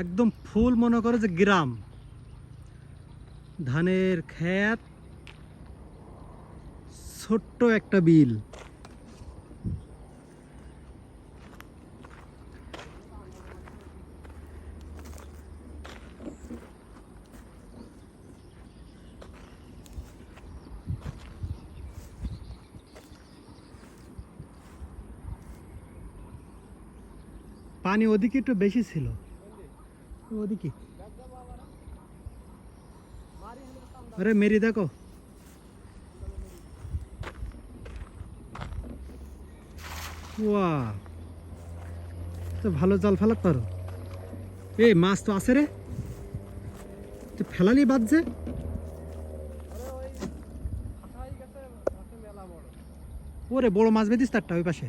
একদম ফুল মনে করে যে গ্রাম। ধানের ক্ষেত, ছোট্ট একটা বিল। পানি ওদিকে একটু বেশি ছিল। ওদিকে আরে মেরি দেখো ওয়া তো ভালো জাল ফেলাত পারো এই মাছ তো আছে রে তো ফেলালি বাজছে ওরে বড় মাছ বেঁধিস তারটা ওই পাশে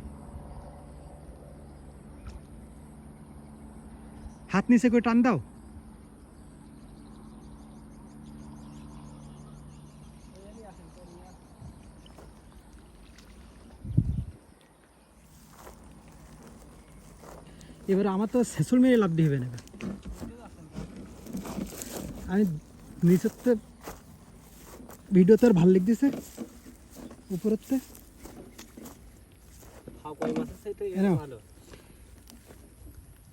হাত নিচে করে টান দাও এবার আমার তো শেষুর মেরে লাভ দিয়ে হবে না এবার। আমি নিচের তো ভিডিও তো আর ভাল লাগতেছে উপরের তো ফাঁকই মাছের চাইতে এ নাও। ভালো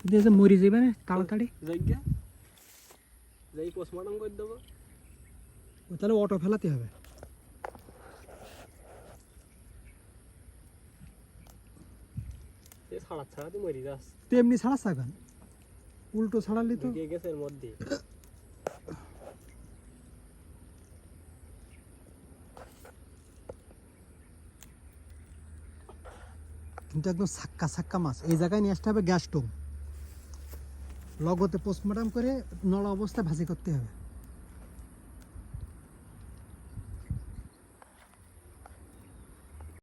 দিয়ে মরি যাবে না তাড়াতাড়ি। যাই পোস্টমর্টম করে দেবো। ও তাহলে অটো ফেলাতে হবে। তেমনি ছাড়া। সাগান উল্টো ছাড়ালি তো। গেছে এর মধ্যে। কিন্তু একদম সাক্কা সাক্কা মাছ। এই জায়গায় নিয়ে আসতে হবে গ্যাস স্টোভ। লগতে পোস্টমর্টম করে নড়া অবস্থায় ভাজি করতে হবে।